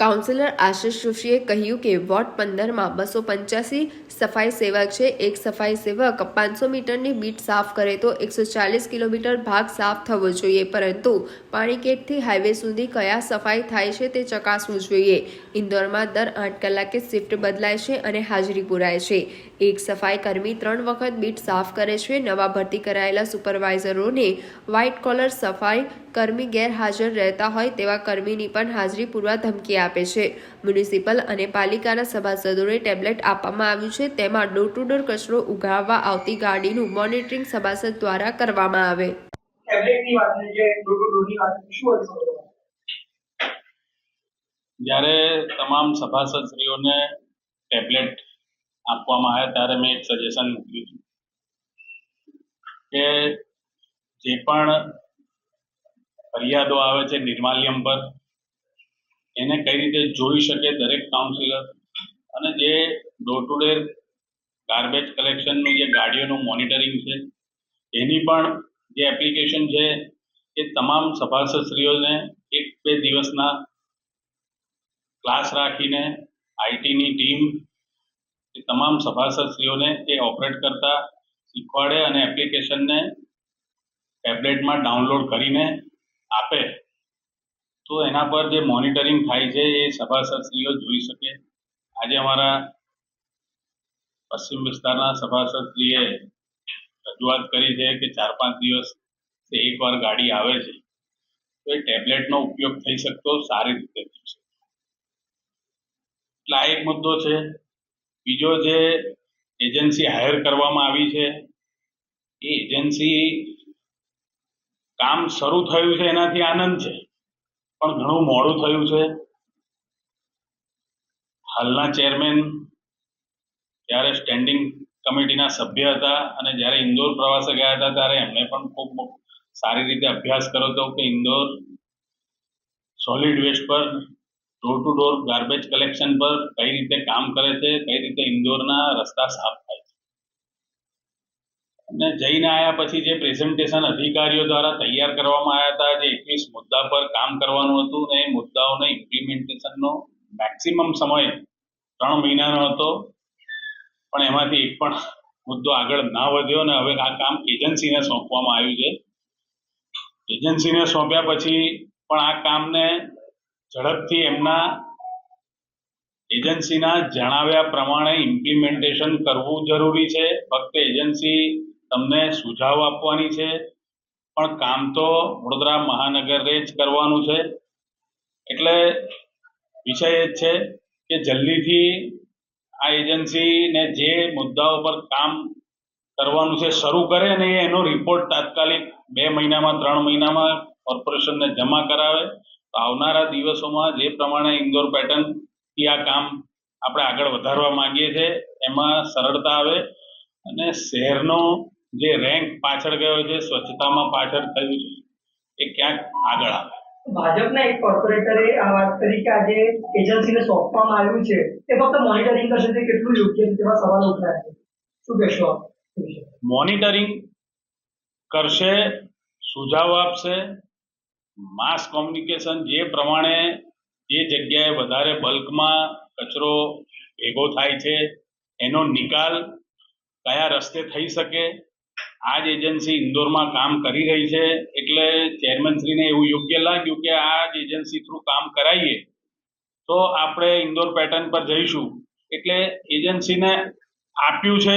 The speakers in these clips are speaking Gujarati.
કાઉન્સિલર આશિષ જોશીએ કહ્યું કે વોર્ડ પંદરમાં બસો પંચ્યાસી સફાઈ સેવક છે. એક સફાઈ સેવક પાંચસો મીટરની બીટ સાફ કરે તો એકસો ચાલીસ કિલોમીટર ભાગ સાફ થવો જોઈએ. પરંતુ પાણીકેટથી હાઈવે સુધી કયા સફાઈ થાય છે તે ચકાસવું જોઈએ. ઇન્દોરમાં દર આઠ કલાકે શિફ્ટ બદલાય છે અને હાજરી પુરાય છે. એક સફાઈ કર્મી ત્રણ વખત બીટ સાફ કરે છે. નવા ભરતી કરાયેલા સુપરવાઇઝરોને વ્હાઇટ કોલર સફાઈ કર્મી ગેરહાજર રહેતા હોય તેવા કર્મીની પણ હાજરી પૂરવા ધમકી આપે છે. મ્યુનિસિપલ અને પાલિકાના સભાસદોને ટેબ્લેટ આપવામાં આવ્યું છે. તેમાં ડોર ટુ ડોર કચરો ઉગાડવા આવતી ગાડીનું મોનિટરિંગ સભાસદ દ્વારા કરવામાં આવે? જ્યારે તમામ સભાસદશ્રીઓને ટેબ્લેટ આપવામાં આવ્યા ત્યારે મેં એક સજેશન મૂક્યું હતું કે જે પણ ફરિયાદો આવે છે નિર્માલ્યમ પર એને કઈ રીતે જોઈ શકે દરેક કાઉન્સિલર અને જે ડોર ટુ ડે ગાર્બેજ કલેક્શનનું જે ગાડીઓનું મોનિટરિંગ છે, એની પણ જે એપ્લિકેશન છે, એ તમામ સભાસદશ્રીઓને એક બે દિવસના ક્લાસ રાખીને આઈટીની ટીમ એ તમામ સભાસદશ્રીઓને એ ઓપરેટ કરતા શીખવાડે અને એપ્લિકેશનને ટેબ્લેટમાં ડાઉનલોડ કરીને આપે. તો એના પર જે મોનિટરિંગ થાય છે, એ સભાસદશ્રીઓ જોઈ શકે. આજે અમારા પશ્ચિમ વિસ્તારના સભાસદશ્રીએ રજૂઆત કરી છે કે ચાર પાંચ દિવસ એકવાર ગાડી આવે છે. તો એ ટેબ્લેટનો ઉપયોગ થઈ શકતો, સારી રીતે થઈ શકે એટલે એક મુદ્દો છે. બીજો જે એજન્સી હાયર કરવામાં આવી છે, એ એજન્સી કામ શરૂ થયું છે, એનાથી આનંદ છે. પણ ઘણું મોડું થયું છે. હાલના ચેરમેન ત્યારે સ્ટેન્ડિંગ કમિટીના સભ્ય હતા અને જ્યારે ઇન્દોર પ્રવાસે ગયા હતા ત્યારે એમણે પણ ખૂબ સારી રીતે અભ્યાસ કર્યો હતો કે ઇન્દોર સોલિડ વેસ્ટ પર door to door garbage collection પર કઈ રીતે કામ કરે છે, કઈ રીતે ઇન્દોરના રસ્તા સાફ અને જઈને આવ્યા પછી જે પ્રેઝન્ટેશન અધિકારીઓ દ્વારા તૈયાર કરવામાં આવ્યા હતા, જે એકવીસ મુદ્દા પર કામ કરવાનું હતું ને એ મુદ્દાઓને ઇમ્પ્લિમેન્ટેશનનો મેક્સિમમ સમય ત્રણ મહિનાનો હતો. પણ એમાંથી એક પણ મુદ્દો આગળ ના વધ્યો ને હવે આ કામ એજન્સીને સોંપવામાં આવ્યું છે. એજન્સીને સોંપ્યા પછી પણ આ કામને ઝડપથી એમના એજન્સીના જણાવ્યા પ્રમાણે ઇમ્પ્લિમેન્ટેશન કરવું જરૂરી છે. ફક્ત એજન્સી તમને સુઝાવ આપવાની છે, પણ કામ તો વડોદરા મહાનગરે જ કરવાનું છે. એટલે વિષય એ છે કે જલ્દીથી આ એજન્સીને જે મુદ્દાઓ પર કામ કરવાનું છે, શરૂ કરે અને એનો રિપોર્ટ તાત્કાલિક બે મહિનામાં, ત્રણ મહિનામાં કોર્પોરેશનને જમા કરાવે, તો આવનારા દિવસોમાં જે પ્રમાણે ઇન્દોર પેટર્નથી આ કામ આપણે આગળ વધારવા માંગીએ છીએ, એમાં સરળતા આવે અને શહેરનો જે રેન્ક પાછળ ગયો છે સ્વચ્છતામાં પાછળ થયું છે એ ક્યાંક આગળ આવે. ભાજપના એક કોર્પોરેટરે આ વાત કરી કે આજે એજન્સીને સોંપવામાં આવ્યું છે એ ફક્ત મોનિટરિંગ કરશે તે કેટલું યોગ્ય છે તેવા સવાલ ઉઠાયા છે. શું કહેશો મોનિટરિંગ કરશે સુઝાવ આપશે માસ કોમ્યુનિકેશન જે પ્રમાણે જે જગ્યાએ વધારે બલ્કમાં કચરો ભેગો થાય છે એનો નિકાલ કયા રસ્તે થઈ શકે આ જ એજન્સી ઇન્દોરમાં કામ કરી રહી છે, એટલે ચેરમેનશ્રીને એવું યોગ્ય લાગ્યું કે આ જ એજન્સી થ્રુ કામ કરાવીએ તો આપણે ઇન્દોર પેટર્ન પર જઈશું. એટલે એજન્સીને આપ્યું છે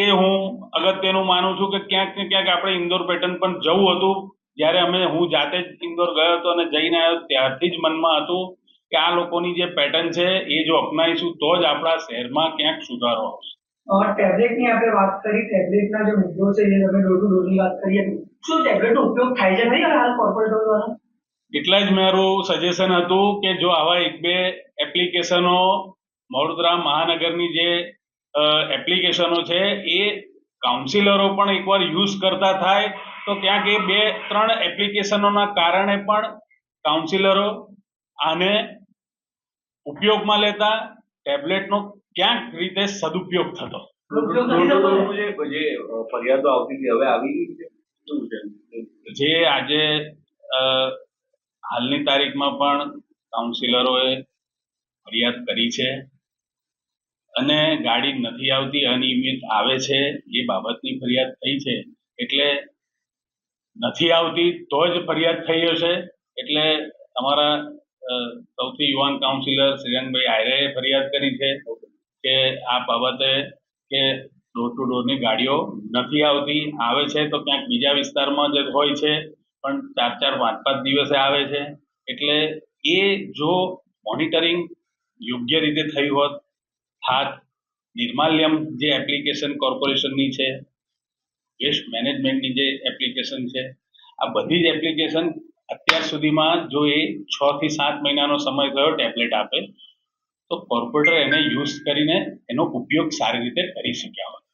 એ હું અગત્યનું માનું છું કે ક્યાંક ને ક્યાંક આપણે ઇન્દોર પેટર્ન પણ જવું હતું. જ્યારે અમે, હું જાતે જ ઇન્દોર ગયો હતો અને જઈને આવ્યો, ત્યારથી જ મનમાં હતું કે આ લોકોની જે પેટર્ન છે, એ જો અપનાવીશું, તો જ આપણા શહેરમાં ક્યાંક સુધારો આવશે. ટેબ્લેટની આપણે વાત કરી ટેબ્લેટના જે મુદ્દો છે, એ તમે ડોર ટુ ડોરની વાત કરી હતી. શું ટેબ્લેટનો ઉપયોગ થાય છે નહીં હાલ કોર્પોરેટર દ્વારા એટલા જ મારું સજેશન હતું કે જો આવા એક બે એપ્લિકેશનો વડોદરા મહાનગરની જે એપ્લિકેશનો છે, એ કાઉન્સિલરો પણ એકવાર યુઝ કરતા થાય, તો ક્યાંક એ બે, ત્રણ એપ્લિકેશનોના કારણે પણ કાઉન્સિલરો આને ઉપયોગમાં લેતા ટેબ્લેટનો ક્યાંક રીતે સદુપયોગ થતો? ફરિયાદો આવતી હતી હવે આવી જે આજે હાલની તારીખમાં પણ કાઉન્સિલરોએ ફરિયાદ કરી છે અને ગાડી નથી આવતી અનિયમિત આવે છે એ બાબતની ફરિયાદ થઈ છે. એટલે નથી આવતી તો જ ફરિયાદ થઈ હશે. એટલે અમારા સૌથી યુવાન કાઉન્સિલર શ્રીરંગભાઈ આયરે ફરિયાદ કરી છે. કે આ બાબતે કે ડોર ટુ ડોરની ગાડીઓ નથી આવતી, આવે છે તો ક્યાંક બીજા વિસ્તારમાં જ હોય છે, પણ ચાર ચાર પાંચ પાંચ દિવસે આવે છે. એટલે એ જો મોનિટરિંગ યોગ્ય રીતે થયું હોત હાથ નિર્માલ્યમ જે એપ્લિકેશન કોર્પોરેશનની છે, વેસ્ટ મેનેજમેન્ટની જે એપ્લિકેશન છે, આ બધી જ એપ્લિકેશન અત્યાર સુધીમાં જો એ છ થી સાત મહિનાનો સમય થયો ટેબ્લેટ આપે તો કોર્પોરેટર એને યુઝ કરીને એનો ઉપયોગ સારી રીતે કરી શક્યા હોત.